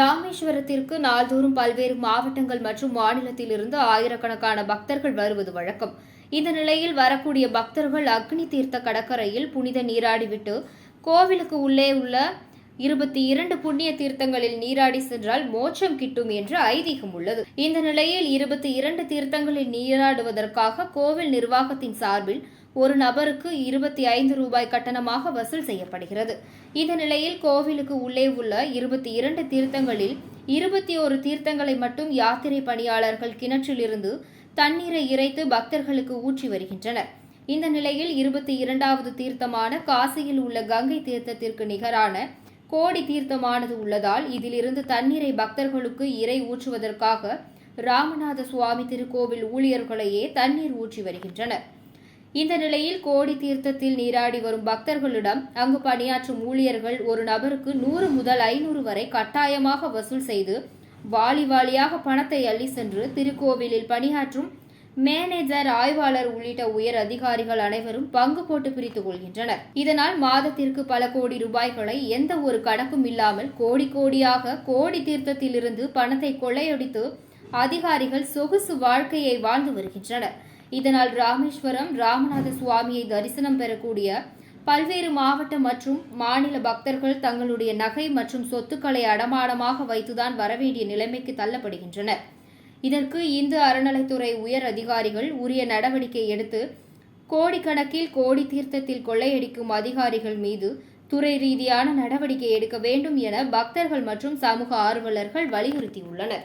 ராமேஸ்வரத்திற்கு நாள்தோறும் பல்வேறு மாவட்டங்கள் மற்றும் மாநிலத்திலிருந்து ஆயிரக்கணக்கான பக்தர்கள் வருவது வழக்கம். இந்த நிலையில் வரக்கூடிய பக்தர்கள் அக்னி தீர்த்த கடற்கரையில் புனித நீராடிவிட்டு கோவிலுக்கு உள்ளே உள்ள இருபத்தி இரண்டு புண்ணிய தீர்த்தங்களில் நீராடி சென்றால் மோட்சம் கிட்டும் என்று ஐதீகம் உள்ளது. இந்த நிலையில் இருபத்தி இரண்டு தீர்த்தங்களில் நீராடுவதற்காக கோவில் நிர்வாகத்தின் சார்பில் ஒரு நபருக்கு இருபத்தி ஐந்து ரூபாய் கட்டணமாக வசூல் செய்யப்படுகிறது. இந்த நிலையில் கோவிலுக்கு உள்ளே உள்ள இருபத்தி இரண்டு தீர்த்தங்களில் இருபத்தி ஒரு தீர்த்தங்களை மட்டும் யாத்திரை பணியாளர்கள் கிணற்றிலிருந்து தண்ணீரை இறைத்து பக்தர்களுக்கு ஊற்றி வருகின்றனர். இந்த நிலையில் இருபத்தி இரண்டாவது தீர்த்தமான காசியில் உள்ள கங்கை தீர்த்தத்திற்கு நிகரான கோடி தீர்த்தமானது உள்ளதால் இதிலிருந்து தண்ணீரை பக்தர்களுக்கு இறை ஊற்றுவதற்காக ராமநாத சுவாமி திருக்கோவில் ஊழியர்களையே தண்ணீர் ஊற்றி வருகின்றனர். இந்த நிலையில் கோடி தீர்த்தத்தில் நீராடி வரும் பக்தர்களிடம் அங்கு பணியாற்றும் ஊழியர்கள் ஒரு நபருக்கு நூறு முதல் ஐநூறு வரை கட்டாயமாக வசூல் செய்து வாலி வாலியாக பணத்தை அள்ளி சென்று திருக்கோவிலில் பணியாற்றும் மேனேஜர் ஆய்வாளர் உள்ளிட்ட உயர் அதிகாரிகள் அனைவரும் பங்கு போட்டு பிரித்துக் கொள்கின்றனர். இதனால் மாதத்திற்கு பல கோடி ரூபாய்களை எந்த ஒரு கணக்கும் இல்லாமல் கோடி கோடியாக கோடி தீர்த்தத்திலிருந்து பணத்தை கொள்ளையடித்து அதிகாரிகள் சொகுசு வாழ்க்கையை வாழ்ந்து வருகின்றனர். இதனால் ராமேஸ்வரம் ராமநாத சுவாமியை தரிசனம் பெறக்கூடிய பல்வேறு மாவட்ட மற்றும் மாநில பக்தர்கள் தங்களுடைய நகை மற்றும் சொத்துக்களை அடமானமாக வைத்துதான் வரவேண்டிய நிலைமைக்கு தள்ளப்படுகின்றனர். இதற்கு இந்து அறநிலைத்துறை உயர் அதிகாரிகள் உரிய நடவடிக்கை எடுத்து கோடிக்கணக்கில் கோடி தீர்த்தத்தில் கொள்ளையடிக்கும் அதிகாரிகள் மீது துறை ரீதியான நடவடிக்கை எடுக்க வேண்டும் என பக்தர்கள் மற்றும் சமூக ஆர்வலர்கள் வலியுறுத்தியுள்ளனர்.